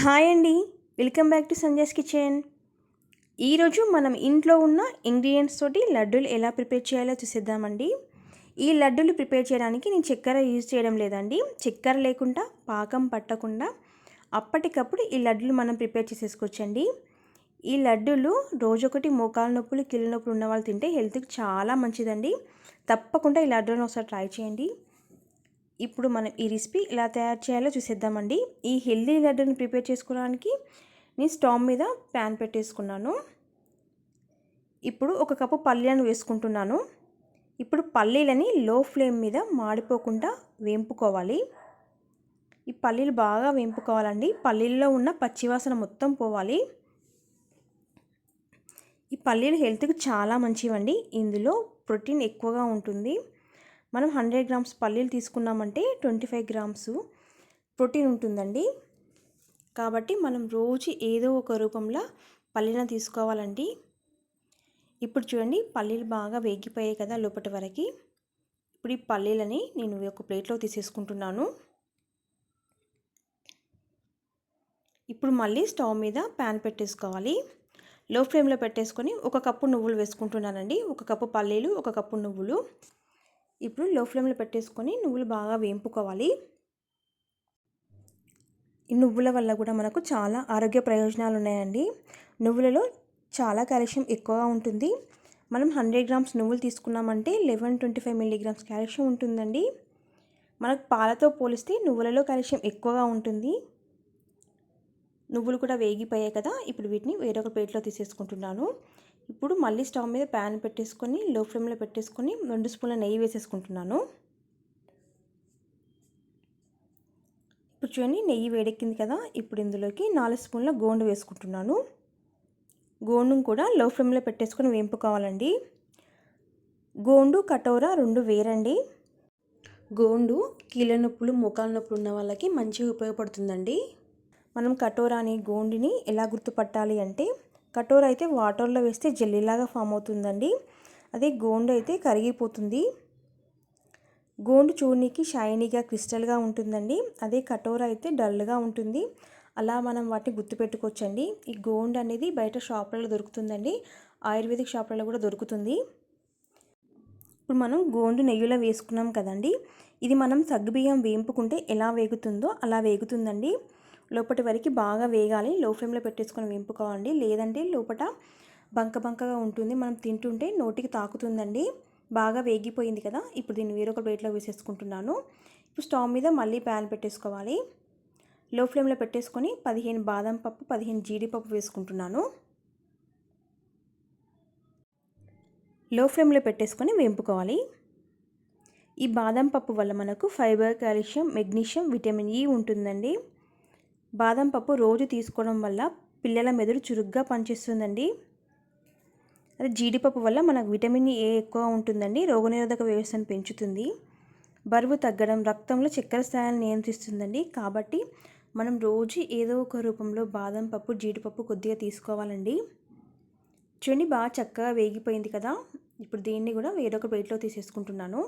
Hi అండి. Welcome back to Sanjay's kitchen. ఈరోజు మనం ఇంట్లో ఉన్న ఇంగ్రీడియంట్స్ తోటి లడ్డూలు ఎలా ప్రిపేర్ చేయాలో చూసేద్దామండి. ఈ లడ్డూలు ప్రిపేర్ చేయడానికి నేను చక్కెర యూజ్ చేయడం లేదండి. చక్కెర లేకుండా పాకం పట్టకుండా అప్పటికప్పుడు ఈ లడ్డూలు మనం ప్రిపేర్ చేసేసుకోవచ్చండి. ఈ లడ్డూలు రోజొకటి మోకాలు నొప్పులు కిళ్ళ నొప్పులు ఉన్న వాళ్ళు తింటే హెల్త్కి చాలా మంచిదండి. తప్పకుండా ఈ లడ్డూలను ఒకసారి ట్రై చేయండి. ఇప్పుడు మనం ఈ రెసిపీ ఎలా తయారు చేయాలో చూసేద్దామండి. ఈ హెల్దీ లడ్డూని ప్రిపేర్ చేసుకోవడానికి నేను స్టవ్ మీద ప్యాన్ పెట్టేసుకున్నాను. ఇప్పుడు ఒక కప్పు పల్లీలను వేసుకుంటున్నాను. ఇప్పుడు పల్లీలని లో ఫ్లేమ్ మీద మాడిపోకుండా వేంపుకోవాలి. ఈ పల్లీలు బాగా వేంపుకోవాలండి. పల్లీల్లో ఉన్న పచ్చివాసన మొత్తం పోవాలి. ఈ పల్లీలు హెల్త్కి చాలా మంచివండి. ఇందులో ప్రోటీన్ ఎక్కువగా ఉంటుంది. మనం హండ్రెడ్ గ్రామ్స్ పల్లీలు తీసుకున్నామంటే ట్వంటీ ఫైవ్ గ్రామ్స్ ప్రోటీన్ ఉంటుందండి. కాబట్టి మనం రోజు ఏదో ఒక రూపంలో పల్లీలను తీసుకోవాలండి. ఇప్పుడు చూడండి పల్లీలు బాగా వేగిపోయాయి కదా లోపటి వరకు. ఇప్పుడు ఈ పల్లీలని నేను ఒక ప్లేట్లో తీసేసుకుంటున్నాను. ఇప్పుడు మళ్ళీ స్టవ్ మీద ప్యాన్ పెట్టేసుకోవాలి. లో ఫ్లేమ్లో పెట్టేసుకొని ఒక కప్పు నువ్వులు వేసుకుంటున్నానండి. ఒక కప్పు పల్లీలు ఒక కప్పు నువ్వులు. ఇప్పుడు లో ఫ్లేమ్లో పెట్టేసుకొని నువ్వులు బాగా వేంపుకోవాలి. ఈ నువ్వుల వల్ల కూడా మనకు చాలా ఆరోగ్య ప్రయోజనాలు ఉన్నాయండి. నువ్వులలో చాలా కాల్షియం ఎక్కువగా ఉంటుంది. మనం హండ్రెడ్ గ్రామ్స్ నువ్వులు తీసుకున్నామంటే eleven twenty five milligrams calcium ఉంటుందండి. మనకు పాలతో పోలిస్తే నువ్వులలో కాల్షియం ఎక్కువగా ఉంటుంది. నువ్వులు కూడా వేగిపోయాయి కదా ఇప్పుడు వీటిని వేరొక ప్లేట్లో తీసేసుకుంటున్నాను. ఇప్పుడు మళ్ళీ స్టవ్ మీద ప్యాన్ పెట్టేసుకొని లో ఫ్లేమ్లో పెట్టేసుకొని రెండు స్పూన్ల నెయ్యి వేసేసుకుంటున్నాను. ఇప్పుడు చూడండి నెయ్యి వేడెక్కింది కదా ఇప్పుడు ఇందులోకి నాలుగు స్పూన్ల గోండు వేసుకుంటున్నాను. గోండు కూడా లో ఫ్లేమ్లో పెట్టేసుకొని వేంపుకోవాలండి. గోండు కటోరా రెండు వేరండి. గోండు కీళ్ళ నొప్పులు మోకాల నొప్పులు ఉన్న వాళ్ళకి మంచిగా ఉపయోగపడుతుందండి. మనం కటోరాని గోండిని ఎలా గుర్తుపట్టాలి అంటే కటోర అయితే వాటర్లో వేస్తే జెల్లీలాగా ఫామ్ అవుతుందండి. అదే గోండు అయితే కరిగిపోతుంది. గోండు చూడనికి షైనీగా క్రిస్టల్గా ఉంటుందండి. అదే కటోర అయితే డల్గా ఉంటుంది. అలా మనం వాటిని గుర్తుపెట్టుకోవచ్చండి. ఈ గోండు అనేది బయట షాపులలో దొరుకుతుందండి. ఆయుర్వేదిక్ షాపులలో కూడా దొరుకుతుంది. ఇప్పుడు మనం గోండు నెయ్యిలో వేసుకున్నాం కదండి. ఇది మనం సగ్గుబియ్యం వేయింపుకుంటే ఎలా వేగుతుందో అలా వేగుతుందండి. లోపటి వరకు బాగా వేగాలి. లో ఫ్లేమ్లో పెట్టేసుకొని వేంపుకోవాలి లేదంటే లోపల బంక బంకగా ఉంటుంది. మనం తింటుంటే నోటికి తాకుతుందండి. బాగా వేగిపోయింది కదా. ఇప్పుడు దీన్ని వేరొక ప్లేట్లో వేసేసుకుంటున్నాను. ఇప్పుడు స్టవ్ మీద మళ్ళీ ప్యాన్ పెట్టేసుకోవాలి. లో ఫ్లేమ్లో పెట్టేసుకొని పదిహేను బాదం పప్పు పదిహేను జీడిపప్పు వేసుకుంటున్నాను. లో ఫ్లేమ్లో పెట్టేసుకొని వేంపుకోవాలి. ఈ బాదం పప్పు వల్ల మనకు ఫైబర్ కాల్షియం మెగ్నీషియం విటమిన్ ఈ ఉంటుందండి. బాదం పప్పు రోజు తీసుకోవడం వల్ల పిల్లల మెదడు చురుగ్గా పనిచేస్తుందండి. అదే జీడిపప్పు వల్ల మనకు విటమిన్ ఏ ఎక్కువ ఉంటుందండి రోగనిరోధక వ్యవస్థను పెంచుతుంది. బరువు తగ్గడం రక్తంలో చక్కెర స్థాయిని నియంత్రిస్తుందండి. కాబట్టి మనం రోజు ఏదో ఒక రూపంలో బాదం పప్పు జీడిపప్పు కొద్దిగా తీసుకోవాలండి. చూడండి బాగా చక్కగా వేగిపోయింది కదా. ఇప్పుడు దీన్ని కూడా వేరొక ప్లేట్లో తీసేసుకుంటున్నాను.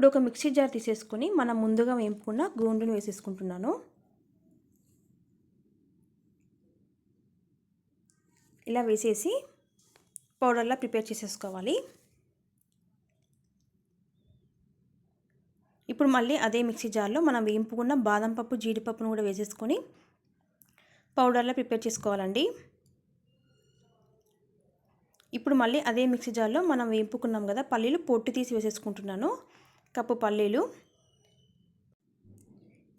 ఇప్పుడు ఒక మిక్సీ జార్ తీసేసుకొని మనం ముందుగా వేపుకున్న గోండును వేసేసుకుంటున్నాను. ఇలా వేసేసి పౌడర్లా ప్రిపేర్ చేసేసుకోవాలి. ఇప్పుడు మళ్ళీ అదే మిక్సీ జార్లో మనం వేయింపుకున్న బాదం పప్పు జీడిపప్పును కూడా వేసేసుకొని పౌడర్లా ప్రిపేర్ చేసుకోవాలండి. ఇప్పుడు మళ్ళీ అదే మిక్సీ జార్లో మనం వేయింపుకున్నాం కదా పల్లీలు పొట్టు తీసి వేసేసుకుంటున్నాను. కప్పు పల్లీలు.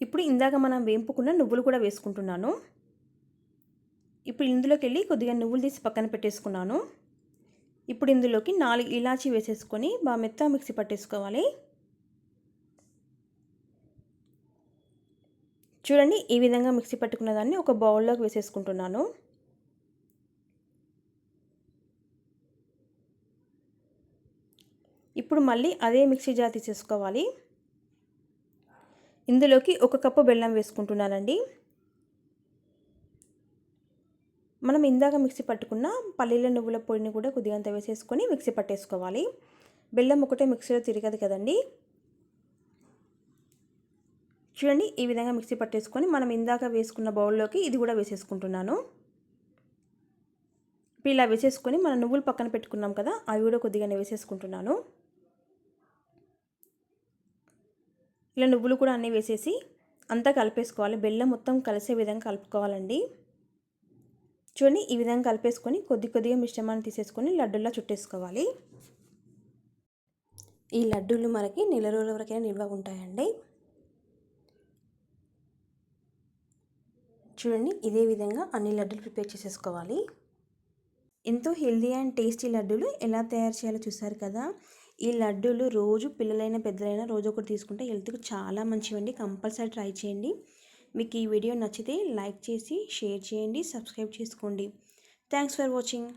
ఇప్పుడు ఇందాక మనం వేంపుకున్న నువ్వులు కూడా వేసుకుంటున్నాను. ఇప్పుడు ఇందులోకి వెళ్ళి కొద్దిగా నువ్వులు తీసి పక్కన పెట్టేసుకున్నాను. ఇప్పుడు ఇందులోకి నాలుగు ఇలాచి వేసేసుకొని బాగా మెత్త మిక్సీ పట్టేసుకోవాలి. చూడండి ఈ విధంగా మిక్సీ పట్టుకున్న దాన్ని ఒక బౌల్లోకి వేసేసుకుంటున్నాను. ఇప్పుడు మళ్ళీ అదే మిక్సీ జార్ తీసేసుకోవాలి. ఇందులోకి ఒక కప్పు బెల్లం వేసుకుంటున్నానండి. మనం ఇందాక మిక్సీ పట్టుకున్న పల్లీల నువ్వుల పొడిని కూడా కొద్దిగంత వేసేసుకొని మిక్సీ పట్టేసుకోవాలి. బెల్లం ఒకటే మిక్సీలో తిరగదు కదండి. చూడండి ఈ విధంగా మిక్సీ పట్టేసుకొని మనం ఇందాక వేసుకున్న బౌల్లోకి ఇది కూడా వేసేసుకుంటున్నాను. ఇప్పుడు ఇలా వేసేసుకొని మనం నువ్వులు పక్కన పెట్టుకున్నాం కదా అవి కూడా కొద్దిగానే వేసేసుకుంటున్నాను. ఇలా నువ్వులు కూడా అన్నీ వేసేసి అంతా కలిపేసుకోవాలి. బెల్లం మొత్తం కలిసే విధంగా కలుపుకోవాలండి. చూడండి ఈ విధంగా కలిపేసుకొని కొద్ది కొద్దిగా మిశ్రమాన్ని తీసేసుకొని లడ్డులా చుట్టేసుకోవాలి. ఈ లడ్డూలు మనకి నెల రోజుల వరకైనా నిల్వ ఉంటాయండి. చూడండి ఇదే విధంగా అన్ని లడ్డూలు ప్రిపేర్ చేసేసుకోవాలి. ఎంతో హెల్దీ అండ్ టేస్టీ లడ్డూలు ఎలా తయారు చేయాలో చూసారు కదా? ఈ లడ్డూలు రోజు పిల్లలైనా పెద్దలైనా రోజు ఒకటి తీసుకుంటే హెల్త్కి చాలా మంచివండి. కంపల్సరీ ట్రై చేయండి. మీకు ఈ వీడియో నచ్చితే లైక్ చేసి షేర్ చేయండి సబ్స్క్రైబ్ చేసుకోండి. Thanks for watching.